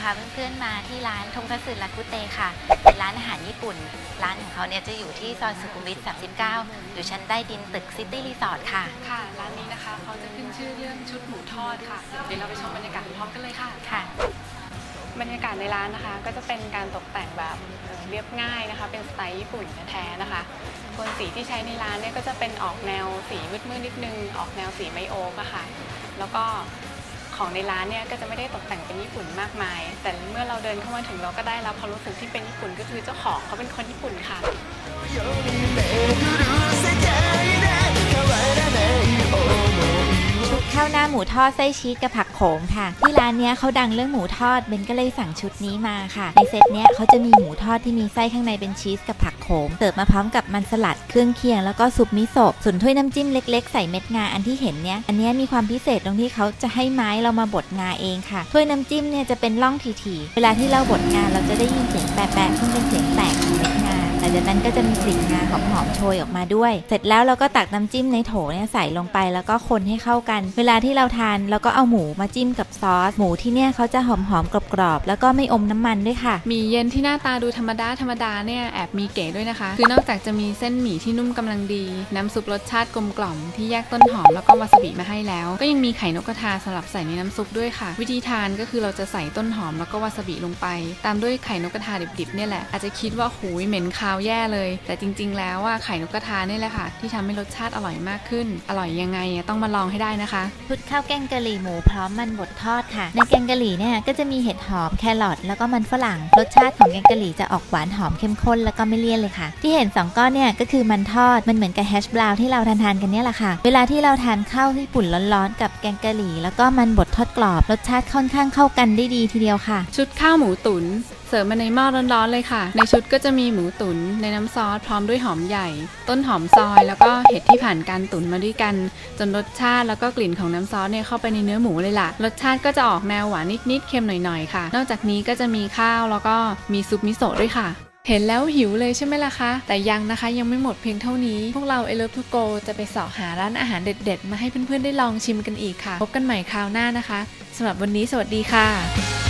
พาเพื่อนๆมาที่ร้านทงคัตสึรากุเตค่ะ เป็นร้านอาหารญี่ปุ่น ร้านของเขาเนี่ยจะอยู่ที่ซอยสุขุมวิท 39 อยู่ชั้นใต้ดินตึกซิตี้รีสอร์ทค่ะ ค่ะ ร้านนี้นะคะเขาจะขึ้นชื่อเรื่องชุดหมูทอดค่ะ เดี๋ยวเราไปชมบรรยากาศพร้อมกันเลยค่ะ ค่ะ บรรยากาศในร้านนะคะ ก็จะเป็นการตกแต่งแบบเอ่อเรียบง่ายนะคะ เป็นสไตล์ญี่ปุ่นแท้ๆนะคะโทนสีที่ใช้ในร้านเนี่ยก็จะเป็นออกแนวสีมืดๆนิดนึง ออกแนวสีไมโอ๊กอะค่ะ แล้วก็ ของในร้านเนี่ยก็จะไม่ได้ตกแต่งเป็นญี่ปุ่นมากมาย แต่เมื่อเราเดินเข้ามาถึงเราก็ได้รับความรู้สึกที่เป็นญี่ปุ่นก็คือเจ้าของเขาเป็นคนญี่ปุ่นค่ะ ทอดไส้ชีสกับผักโขมค่ะ ที่ร้านเนี้ยเขาดังเรื่องหมูทอดเบนก็เลยสั่งชุดนี้มาค่ะ ในเซตเนี้ยเขาจะมีหมูทอดที่มีไส้ข้างในเป็นชีสกับผักโขมเสิร์ฟมาพร้อมกับมันสลัดเครื่องเคียงแล้วก็ซุปมิโซะส่วนถ้วยน้ำจิ้มเล็ก ๆ ใส่เม็ดงาอันที่เห็นเนี้ยอันเนี้ยมีความพิเศษตรงที่เขาจะให้ไม้เรามาบดงาเองค่ะถ้วยน้ำจิ้มเนี่ยจะเป็นร่องถี่ๆเวลาที่เราบดงาเราจะได้ยินเสียงแปะๆซึ่งเป็นเสียงแตกของเม็ดงา ลังจากนั้นก็จะมีกลิ่นงาหอมๆโชยออกมาด้วย เสร็จแล้วเราก็ตักน้ำจิ้มในโถเนี่ยใส่ลงไปแล้วก็คนให้เข้ากัน เวลาที่เราทานเราก็เอาหมูมาจิ้มกับซอส หมูที่เนี่ยเขาจะหอมๆกรอบๆแล้วก็ไม่อมน้ำมันด้วยค่ะหมี่เย็นที่หน้าตาดูธรรมดาธรรมดาเนี่ยแอบมีเก๋ด้วยนะคะ คือนอกจากจะมีเส้นหมี่ที่นุ่มกำลังดี น้ำซุปรสชาติกลมกล่อมที่แยกต้นหอมแล้วก็วาซาบิมาให้แล้ว ก็ยังมีไข่นกกระทาสลับใส่ในน้ำซุปด้วยค่ะ วิธีทานก็คือเราจะใส่ต้นหอมแล้วก็วาซาบิลงไป ตามด้วยไข่นกกระทาดิบๆเนี่ยแหละอาจจะคิดว่าหูยเหม็นคาวแย่เลย แต่จริง ๆ แล้วว่าไข่นกกระทาเนี่ยแหละค่ะ ที่ทำให้รสชาติอร่อยมากขึ้น อร่อยยังไงอะต้องมาลองให้ได้นะคะชุดข้าวแกงกะหรี่หมูพร้อมมันบดทอดค่ะ ในแกงกะหรี่เนี่ยก็จะมีเห็ดหอมแครอทแล้วก็มันฝรั่ง รสชาติของแกงกะหรี่จะออกหวานหอมเข้มข้นแล้วก็ไม่เลี่ยนเลยค่ะ ที่เห็น 2 ก้อนเนี่ยก็คือมันทอดมันเหมือนกับแฮชบราวน์ที่เราทานทานๆกันเนี่ยแหละค่ะ เวลาที่เราทานข้าวญี่ปุ่นร้อนๆกับแกงกะหรี่ แล้วก็มันบดทอดกรอบ รสชาติค่อนข้างเข้ากันได้ดีทีเดียวค่ะ ชุดข้าวหมูตุน๋นเสิร์ฟมาในหม้อร้อนๆเลยค่ะ ในชุดก็จะมีหมูตุ๋นในน้ำซอสพร้อมด้วยหอมใหญ่ ต้นหอมซอย แล้วก็เห็ดที่ผ่านการตุ๋นมาด้วยกัน จนรสชาติแล้วก็กลิ่นของน้ำซอสเนี่ยเข้าไปในเนื้อหมูเลยล่ะ รสชาติก็จะออกแนวหวานนิดๆเค็มหน่อยๆค่ะ นอกจากนี้ก็จะมีข้าวแล้วก็มีซุปมิโซะด้วยค่ะเห็นแล้วหิวเลยใช่ไหมล่ะคะ แต่ยังนะคะยังไม่หมดเพียงเท่านี้ พวกเราเอเลฟทูโกจะไปเสาะหาร้านอาหารเด็ดๆ มาให้เพื่อนๆ ได้ลองชิมกันอีกค่ะ พบกันใหม่คราวหน้านะคะสำหรับวันนี้สวัสดีค่ะ